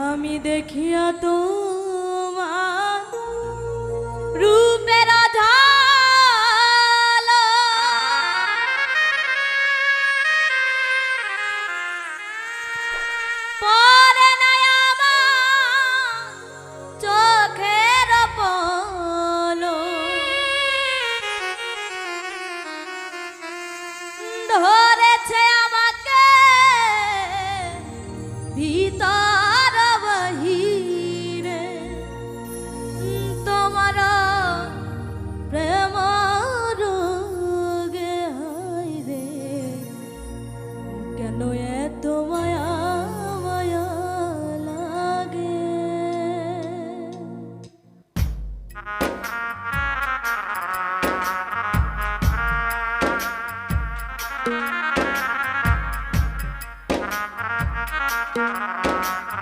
আমি দেখিয়া তো Música